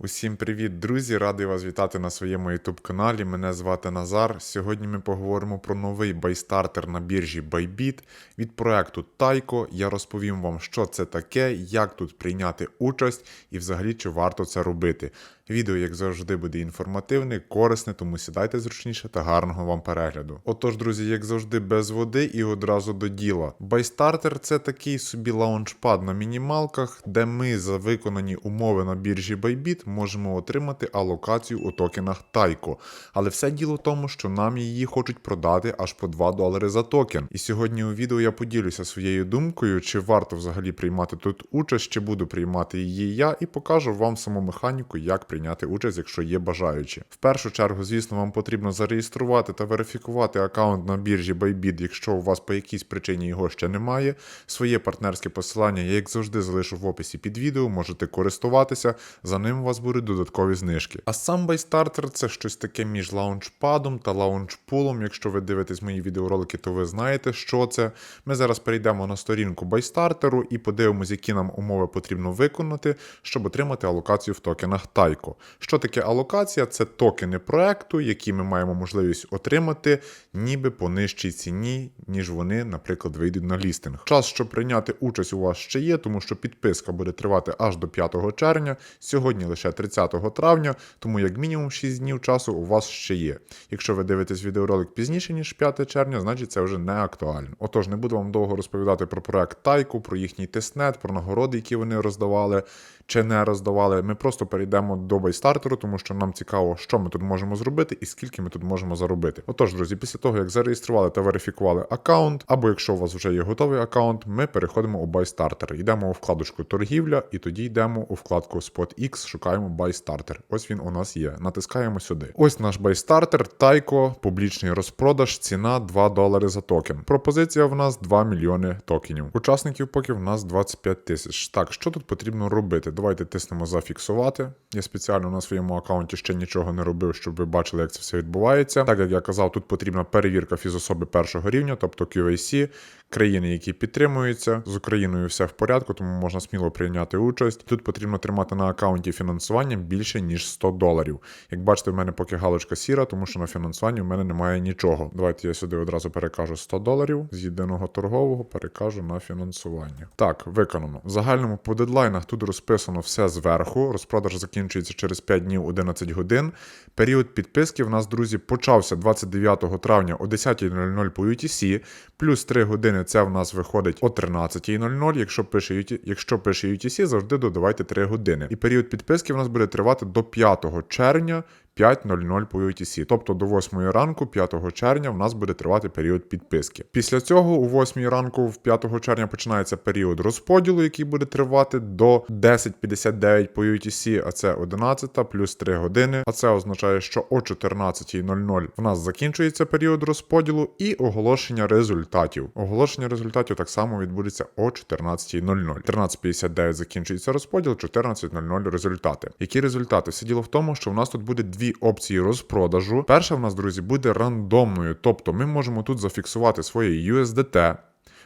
Усім привіт, друзі! Радий вас вітати на своєму YouTube каналі. Мене звати Назар. Сьогодні ми поговоримо про новий байстартер на біржі Bybit від проекту Taiko. Я розповім вам, що це таке, як тут прийняти участь і взагалі чи варто це робити. Відео, як завжди, буде інформативне, корисне, тому сідайте зручніше та гарного вам перегляду. Отож, друзі, як завжди, без води і одразу до діла. Байстартер це такий собі лаунчпад на мінімалках, де ми за виконані умови на біржі Bybit можемо отримати алокацію у токенах Taiko. Але все діло в тому, що нам її хочуть продати аж по 2 долари за токен. І сьогодні у відео я поділюся своєю думкою, чи варто взагалі приймати тут участь, чи буду приймати її я, і покажу вам саму механіку, як прийняти участь, якщо є бажаючі. В першу чергу, звісно, вам потрібно зареєструвати та верифікувати аккаунт на біржі Bybit, якщо у вас по якійсь причині його ще немає. Своє партнерське посилання я, як завжди, залишу в описі під відео, можете користуватися, за ним у вас будуть додаткові знижки. А сам байстартер це щось таке між лаунчпадом та лаунчпулом. Якщо ви дивитесь мої відеоролики, то ви знаєте, що це. Ми зараз перейдемо на сторінку байстартеру і подивимось, які нам умови потрібно виконати, щоб отримати алокацію в токенах Taiko. Що таке алокація? Це токени проекту, які ми маємо можливість отримати, ніби по нижчій ціні, ніж вони, наприклад, вийдуть на лістинг. Час, щоб прийняти участь, у вас ще є, тому що підписка буде тривати аж до 5 червня. Сьогодні лише 30 травня, тому як мінімум 6 днів часу у вас ще є. Якщо ви дивитесь відеоролик пізніше, ніж 5 червня, значить це вже не актуально. Отож, не буду вам довго розповідати про проект Тайку, про їхній тестнет, про нагороди, які вони роздавали чи не роздавали. Ми просто перейдемо до байстартеру, тому що нам цікаво, що ми тут можемо зробити і скільки ми тут можемо заробити. Отож, друзі, після того як зареєстрували та верифікували аккаунт, або якщо у вас вже є готовий аккаунт, ми переходимо у байстартер. Йдемо у вкладочку торгівля, і тоді йдемо у вкладку SpotX, шукаємо байстартер. Ось він у нас є. Натискаємо сюди. Ось наш байстартер, Тайко, публічний розпродаж, ціна 2 долари за токен. Пропозиція в нас 2 мільйони токенів. Учасників поки в нас 25 тисяч. Так, що тут потрібно робити? Давайте тиснемо зафіксувати. Я спеціально на своєму аккаунті ще нічого не робив, щоб ви бачили, як це все відбувається. Так як я казав, тут потрібна перевірка фізособи першого рівня, тобто QAC, країни, які підтримуються. З Україною все в порядку, тому можна сміло прийняти участь. Тут потрібно тримати на аккаунті фінансування більше ніж 100 доларів. Як бачите, в мене поки галочка сіра, тому що на фінансуванні в мене немає нічого. Давайте я сюди одразу перекажу 100 доларів з єдиного торгового, перекажу на фінансування. Так, виконано. В загальному по дедлайнах тут розписано все зверху. Розпродаж закінчується через 5 днів 11 годин. Період підписки в нас, друзі, почався 29 травня о 10.00 по UTC, плюс 3 години це в нас виходить о 13.00. Якщо пише. Якщо пише UTC, завжди додавайте 3 години. І період підписки в нас буде тривати до 5 червня 5.00 по UTC. Тобто до 8 ранку, 5 червня, в нас буде тривати період підписки. Після цього, у 8 ранку, в 5 червня, починається період розподілу, який буде тривати до 10.59 по UTC, а це 11 плюс 3 години. А це означає, що о 14.00 в нас закінчується період розподілу і оголошення результатів. Оголошення результатів так само відбудеться о 14.00. 13.59 закінчується розподіл, 14.00 результати. Які результати? Все діло в тому, що в нас тут буде дві опції розпродажу. Перша в нас, друзі, буде рандомною, тобто ми можемо тут зафіксувати своє USDT.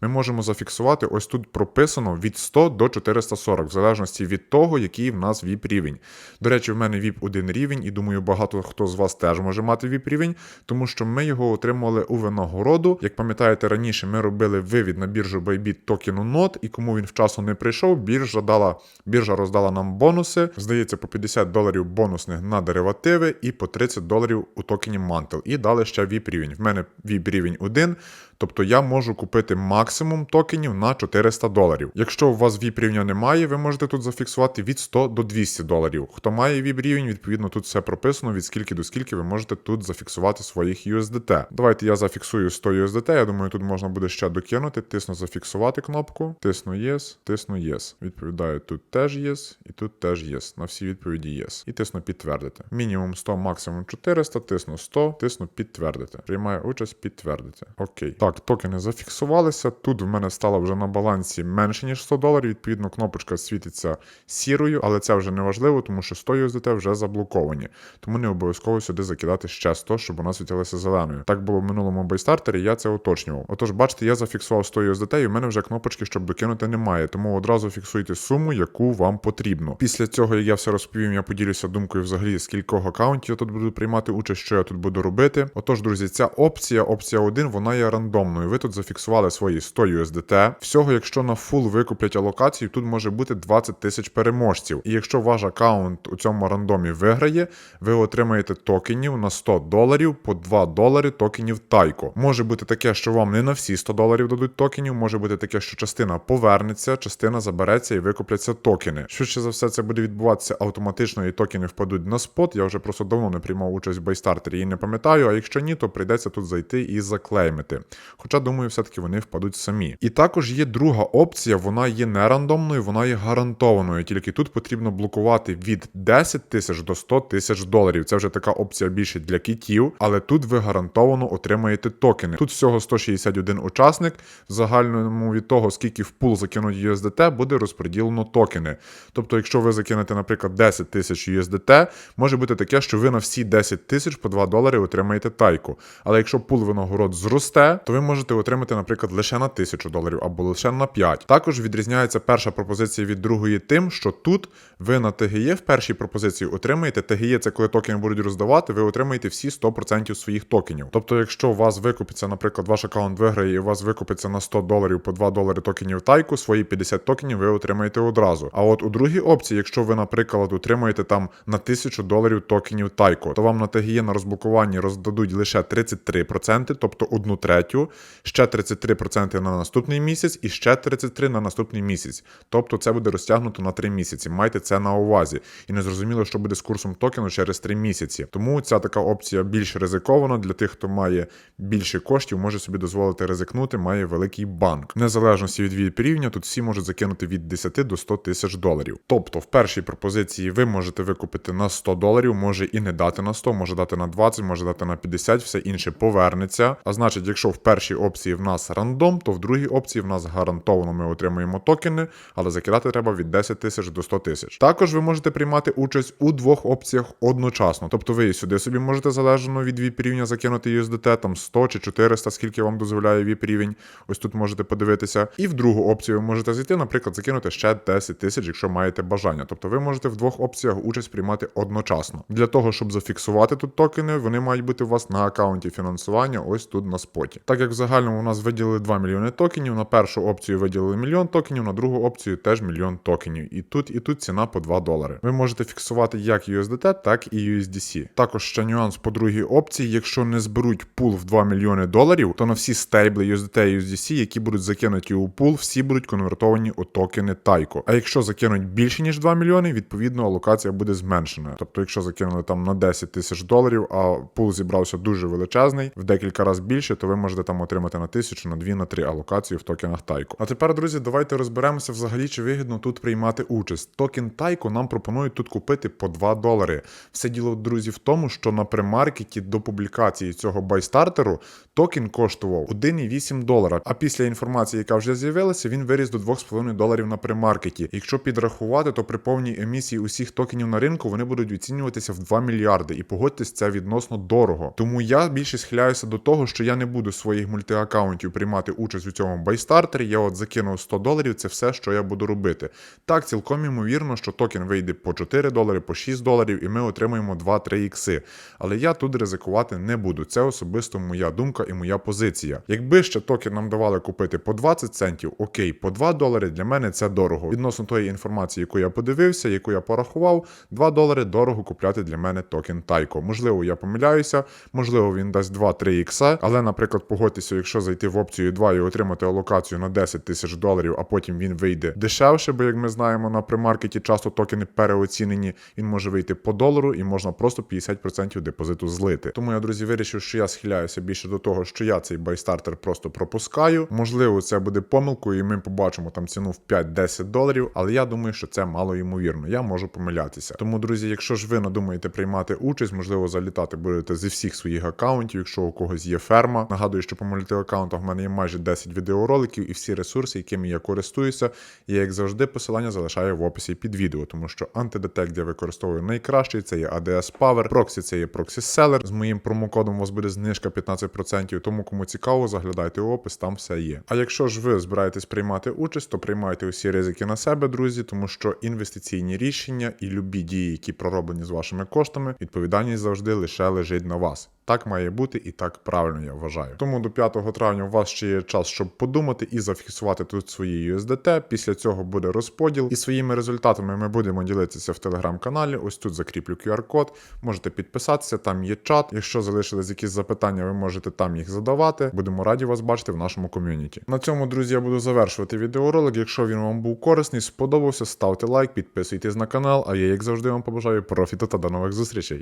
Ми можемо зафіксувати, ось тут прописано від 100 до 440, в залежності від того, який в нас VIP рівень. До речі, в мене VIP 1 рівень, і думаю, багато хто з вас теж може мати VIP рівень, тому що ми його отримували у винагороду. Як пам'ятаєте, раніше ми робили вивід на біржу Bybit токену NOT, і кому він вчасно не прийшов, біржа дала, біржа роздала нам бонуси. Здається, по 50 доларів бонусних на деривативи і по 30 доларів у токені Mantle. І дали ще VIP рівень. В мене VIP рівень 1, тобто я можу купити максимум токенів на 400 доларів. Якщо у вас VIP рівня немає, ви можете тут зафіксувати від 100 до 200 доларів. Хто має VIP рівень, відповідно тут все прописано, від скільки до скільки ви можете тут зафіксувати своїх USDT. Давайте я зафіксую 100 USDT. Я думаю, тут можна буде ще докинути. Тисну зафіксувати кнопку, тисну Yes, тисну Yes. Відповідаю, тут теж Yes і тут теж Yes. На всі відповіді Yes. І тисну підтвердити. Мінімум 100, максимум 400, тисну 100, тисну підтвердити. Приймаю участь, підтвердити. Окей. Так, токени зафіксувалися. Тут в мене стало вже на балансі менше, ніж 100 доларів. Відповідно, кнопочка світиться сірою, але це вже не важливо, тому що 100 USDT вже заблоковані. Тому не обов'язково сюди закидати ще 100, щоб вона світилася зеленою. Так було в минулому байстартері, я це уточнював. Отож, бачите, я зафіксував 100 USDT, і в мене вже кнопочки, щоб докинути, немає. Тому одразу фіксуйте суму, яку вам потрібно. Після цього, як я все розповім, я поділюся думкою взагалі, з аккаунтів я тут буду приймати участь, що я тут буду робити. Отож, друзі, ця опція, опція 1, вона є рандомною. Ви тут зафіксували свої 100 USDT. Всього, якщо на фул викуплять алокацію, тут може бути 20 тисяч переможців. І якщо ваш аккаунт у цьому рандомі виграє, ви отримаєте токенів на 100 доларів по 2 долари токенів Тайко. Може бути таке, що вам не на всі 100 доларів дадуть токенів, може бути таке, що частина повернеться, частина забереться і викупляться токени. Швидше за все, це буде відбуватися автоматично, і токени впадуть на спот. Я вже просто давно не приймав участь в байстартері і не пам'ятаю. А якщо ні, то прийдеться тут зайти і заклеймити. Хоча думаю, все-таки вони впадуть самі. І також є друга опція, вона є не рандомною, вона є гарантованою. Тільки тут потрібно блокувати від 10 тисяч до 100 тисяч доларів. Це вже така опція більше для кітів, але тут ви гарантовано отримаєте токени. Тут всього 161 учасник. В загальному від того, скільки в пул закинуть USDT, буде розподілено токени. Тобто, якщо ви закинете, наприклад, 10 тисяч USDT, може бути таке, що ви на всі 10 тисяч по 2 долари отримаєте тайку. Але якщо пул винагород зросте, то ви можете отримати, наприклад, лише на 1000 доларів або лише на 5. Також відрізняється перша пропозиція від другої тим, що тут ви на ТГЄ в першій пропозиції отримаєте ТГЄ, це коли токени будуть роздавати, ви отримаєте всі 100% своїх токенів. Тобто, якщо у вас викупиться, наприклад, ваш аккаунт виграє і у вас викупиться на 100 доларів по 2 долари токенів тайку, свої 50 токенів ви отримаєте одразу. А от у другій опції, якщо ви, наприклад, отримаєте там на 1000 доларів токенів тайко, то вам на ТГЄ на розблокуванні роздадуть лише 33%, тобто одну третю, ще 33% на наступний місяць і ще 33% на наступний місяць. Тобто це буде розтягнуто на 3 місяці. Майте це на увазі. І не зрозуміло, що буде з курсом токену через 3 місяці. Тому ця така опція більш ризикована для тих, хто має більше коштів, може собі дозволити ризикнути, має великий банк. В незалежності від VIP рівня, тут всі можуть закинути від 10 до 100 тисяч доларів. Тобто, в першій пропозиції ви можете викупити на 100 доларів, може і не дати на 100, може дати на 20, може дати на 50, все інше повернеться. А значить, якщо в першій опції в нас рандом, то в другій опції в нас гарантовано ми отримуємо токени, але закидати треба від 10 тисяч до 100 тисяч. Також ви можете приймати участь у двох опціях одночасно. Тобто ви сюди собі можете залежно від VIP рівня закинути USDT, там 100 чи 400, скільки вам дозволяє VIP рівень. Ось тут можете подивитися. І в другу опцію ви можете зайти, наприклад, закинути ще 10 тисяч, якщо маєте бажання. Тобто ви можете в двох опціях участь приймати одночасно. Для того, щоб зафіксувати тут токени, вони мають бути у вас на аккаунті фінансування, ось тут на споті. Так як в загальному у нас виділили 2 мільйони токенів, на першу опцію виділили мільйон токенів, на другу опцію теж мільйон токенів. І тут, і тут ціна по 2 долари. Ви можете фіксувати як USDT, так і USDC. Також ще нюанс по другій опції, якщо не зберуть пул в 2 мільйони доларів, то на всі стейбли USDT і USDC, які будуть закинуті у пул, всі будуть конвертовані у токени Тайко. А якщо закинуть більше ніж 2 мільйони, відповідно алокація буде зменшена. Тобто, якщо закинули там на 10 тисяч доларів, а пул зібрався дуже величезний, в декілька разів більше, то ви можете там отримати на тисячу, на дві, на три алокації в токенах Тайко. А тепер, друзі, давайте розберемося взагалі, чи вигідно тут приймати участь. Токен Тайко нам пропонують тут купити по 2 долари. Все діло, друзі, в тому, що на премаркеті до публікації цього байстартеру токен коштував 1,8 долара. А після інформації, яка вже з'явилася, він виріс до 2,5 доларів на премаркеті. Якщо підрахувати, то при повній емісії усіх токенів на ринку вони будуть оцінюватися в 2 мільярди. І погодьтесь, це відносно дорого. Тому я більше схиляюся до того, що я не буду своїх мультиаккаунтів приймати участь у цьому байстартері. Я от закинув 100 доларів, це все, що я буду робити. Так, цілком ймовірно, що токен вийде по 4 долари, по 6 доларів, і ми отримаємо 2-3 ікси. Але я тут ризикувати не буду. Це особисто моя думка і моя позиція. Якби ще токен нам давали купити по 20 центів, окей, по 2 долари для мене це дорого. Відносно тої інформації, яку я подивився, яку я порахував, 2 долари дорого купляти для мене токен Тайко. Можливо, я помиляюся, можливо, він дасть 2-3 ікса, але, наприклад, погодьтеся, якщо зайти в опцію 2 і отримати алокацію на 10 тисяч доларів, а потім він вийде дешевше, бо як ми знаємо, на примаркеті часто токени переоцінені, він може вийти по долару і можна просто 50% депозиту злити. Тому я, друзі, вирішив, що я схиляюся більше до того, що я цей байстартер просто пропускаю. Можливо, це буде помилкою, і ми побачимо там ціну в 5-10 доларів, але я думаю, що це мало ймовірно. Я можу помилятися. Тому, друзі, якщо ж ви надумаєте приймати участь, можливо, залітати будете зі всіх своїх аккаунтів, якщо у когось є ферма. Нагадую, що по мультиаккаунтах в мене є майже 10 відеороликів і всі ресурси, якими я користуюся. Я, як завжди, посилання залишаю в описі під відео, тому що антидетект я використовую найкращий. Це є ADS Power, Proxy це є Proxy Seller. З моїм промокодом у вас буде знижка 15%, тому кому цікаво, заглядайте у опис, там все є. А якщо ж ви збираєтесь приймати участь, то приймайте усі ризики на себе, друзі, тому що інвестиційні рішення і любі дії, які пророблені з вашими коштами, відповідальність завжди лише лежить на вас. Так має бути і так правильно я вважаю. Тому до 5 травня у вас ще є час, щоб подумати і зафіксувати тут свої USDT. Після цього буде розподіл. І своїми результатами ми будемо ділитися в телеграм-каналі. Ось тут закріплю QR-код. Можете підписатися, там є чат. Якщо залишились якісь запитання, ви можете там їх задавати. Будемо раді вас бачити в нашому ком'юніті. На цьому, друзі, я буду завершувати відеоролик. Якщо він вам був корисний, сподобався, ставте лайк, підписуйтесь на канал. А я, як завжди, вам побажаю профіту та до нових зустрічей.